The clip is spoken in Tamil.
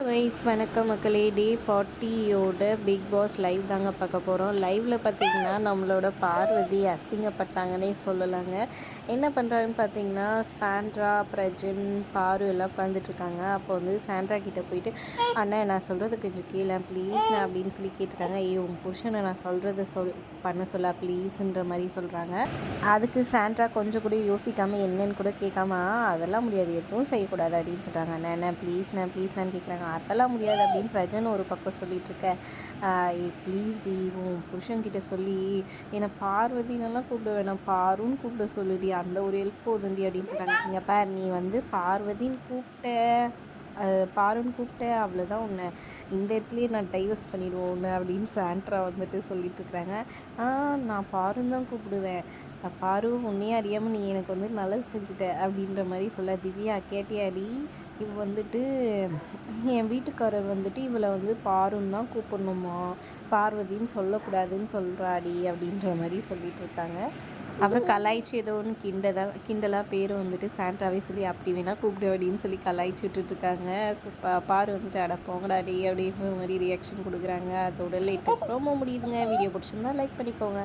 வைஸ் வணக்கம் மக்களே. டே ஃபார்ட்டியோட பிக் பாஸ் லைவ் தாங்க பார்க்க போகிறோம் லைவில் பார்த்தீங்கன்னா நம்மளோட பார்வதி அசிங்கப்பட்டாங்கன்னே சொல்லலாங்க. என்ன பண்ணுறாங்கன்னு பார்த்தீங்கன்னா சாண்ட்ரா பிரஜன் பாரு எல்லாம் உட்காந்துட்ருக்காங்க அப்போ வந்து சாண்ட்ரா கிட்டே போயிட்டு அண்ணா நான் சொல்கிறது கொஞ்சம் கேளேன் ப்ளீஸ் நான் அப்படின்னு சொல்லி கேட்டிருக்காங்க. ஏ உன் புருஷனை நான் சொல்கிறத சொல் பண்ண சொல்ல ப்ளீஸுன்ற மாதிரி சொல்கிறாங்க அதுக்கு சாண்ட்ரா கொஞ்சம் கூட யோசிக்காமல் என்னன்னு கூட கேட்காம அதெல்லாம் முடியாது எதுவும் செய்யக்கூடாது அப்படின்னு சொல்கிறாங்க அண்ணன் ப்ளீஸ் நான் ப்ளீஸ் நான் கேட்குறாங்க அதெல்லாம் முடியாது அப்படின்னு பிரஜன் ஒரு பக்கம் சொல்லிகிட்ருக்க ப்ளீஸ் டி உன் புருஷன்கிட்ட சொல்லி என்னை பார்வதினெல்லாம் கூப்பிட வேணாம். பாருன்னு கூப்பிட சொல்லுடி. அந்த ஒரு ஹெல்ப் போதுண்டி அப்படின்னு சொல்கிறாங்க இங்கே பார் நீ வந்து பார்வதின்னு கூப்பிட்ட. பாருன்னு கூப்பிட்டேன். அவ்வளோதான் உன்னை இந்த இடத்துலையே நான் டைவர்ஸ் பண்ணிடுவோம் உன்னை அப்படின்னு சாண்ட்ரா வந்துட்டு சொல்லிட்டு இருக்கிறாங்க நான் பாருன்னு தான் கூப்பிடுவேன். பாரு உன்னையே அறியாமல் நீ எனக்கு வந்து நல்லது செஞ்சுட்ட அப்படின்ற மாதிரி சொல்ல திவ்யா கேட்டியாடி? இவ வந்துட்டு என் வீட்டுக்காரர் வந்துட்டு இவளை வந்து பாருன்னு தான் கூப்பிடணுமா? பார்வதின்னு சொல்லக்கூடாதுன்னு சொல்கிறாடி அப்படின்ற மாதிரி சொல்லிட்டு இருக்காங்க அப்புறம் கலாய்ச்சி ஏதோ ஒன்று கிண்டதான் கிண்டலாக பேர் வந்துட்டு சாண்ட்ராவே சொல்லி அப்படி வேணால் கூப்பிடு அப்படின்னு சொல்லி கலாய்ச்சி விட்டுட்ருக்காங்க ஸோ பா பாரு வந்துட்டு அட போங்கடாடி அப்படின்ற மாதிரி ரியாக்ஷன் கொடுக்குறாங்க. அதோட லேட்டஸ்ட் ரொம்ப முடியுதுங்க. வீடியோ பிடிச்சிருந்தா லைக் பண்ணிக்கோங்க.